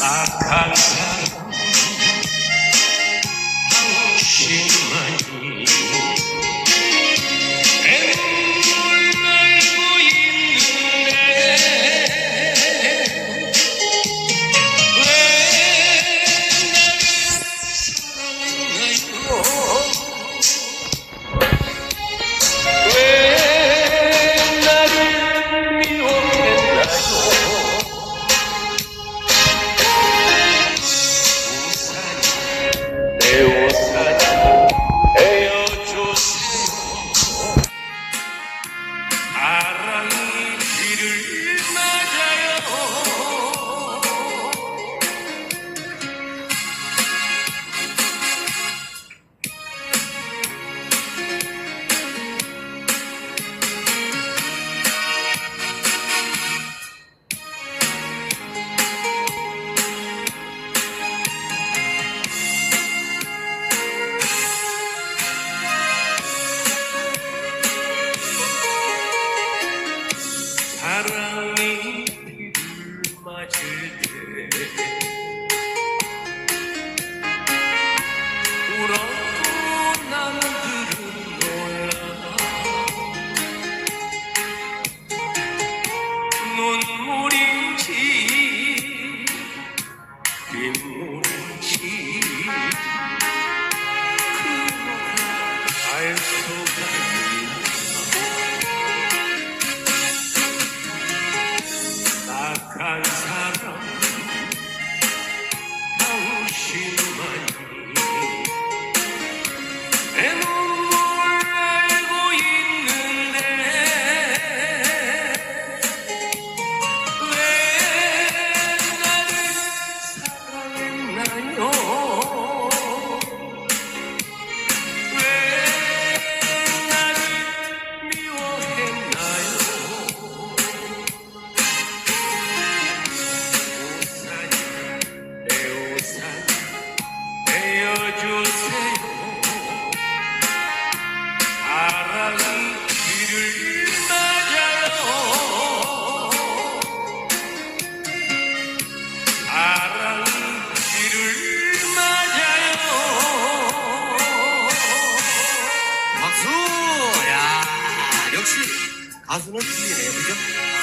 I can't. 사랑이 맞을 때 울었고 남들은 놀라. 눈물인지 빗물 사랑 당신만이 박수! 야 역시 가수는 틀리네요, 그죠?